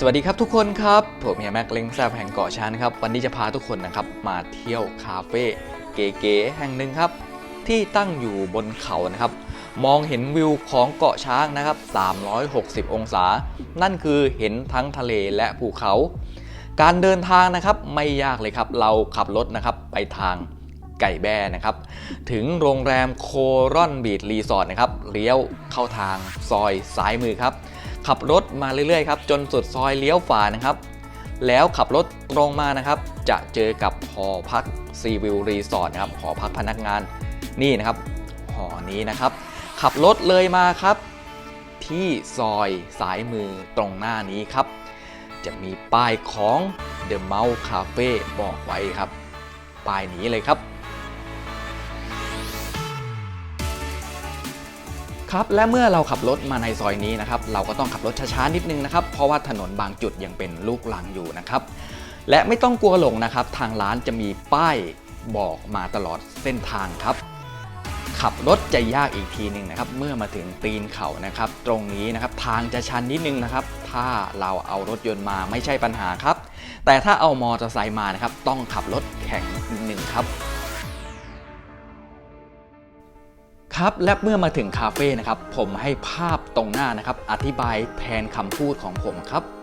สวัสดีครับทุกคนครับ ผมเฮียแม็กเล้งแซบแห่งเกาะช้างนครับ วันนี้จะพาทุกคนนะครับมาเที่ยวคาเฟ่เก๋ๆแห่งหนึ่งครับ ที่ตั้งอยู่บนเขานะครับ มองเห็นวิวของเกาะช้างนะครับ 360 องศา นั่นคือเห็นทั้งทะเลและภูเขา การเดินทางนะครับไม่ยากเลยครับ เราขับรถนะครับไปทางไก่แบ้นะครับ ถึงโรงแรมโครอนบีดรีสอร์ทนะครับเลี้ยวเข้าทางซอยซ้ายมือครับ ขับรถมาเรื่อยๆครับจนสุดซอยเลี้ยวฝานะครับ แล้วขับรถตรงมานะครับ จะเจอกับหอพักซีวิวรีสอร์ทนะครับหอพักพนักงานนี่นะครับหอนี้นะครับ ขับรถเลยมาครับ ที่ซอยสายมือตรงหน้านี้ครับ จะมีป้ายของ The Mouse Cafe บอกไว้ครับ ป้ายนี้เลยครับ ครับและเมื่อเราขับรถมาในซอยนี้นะครับเราก็ต้องขับรถช้าๆนิดนึงนะครับเพราะว่าถนนบางจุดยังเป็นลูกลังอยู่นะครับและไม่ต้องกลัวหลงนะครับ ทางร้านจะมีป้ายบอกมาตลอดเส้นทางครับ ขับรถจะยากอีกทีหนึ่งนะครับ เมื่อมาถึงตีนเขานะครับ ตรงนี้นะครับทางจะชันนิดนึงนะครับ ถ้าเราเอารถยนต์มาไม่ใช่ปัญหาครับ แต่ถ้าเอามอเตอร์ไซค์มานะครับ ต้องขับรถแข่งนิดนึงครับ ครับและเมื่อมาถึงคาเฟ่นะครับผมให้ภาพตรงหน้านะครับอธิบายแทนคำพูดของผมครับ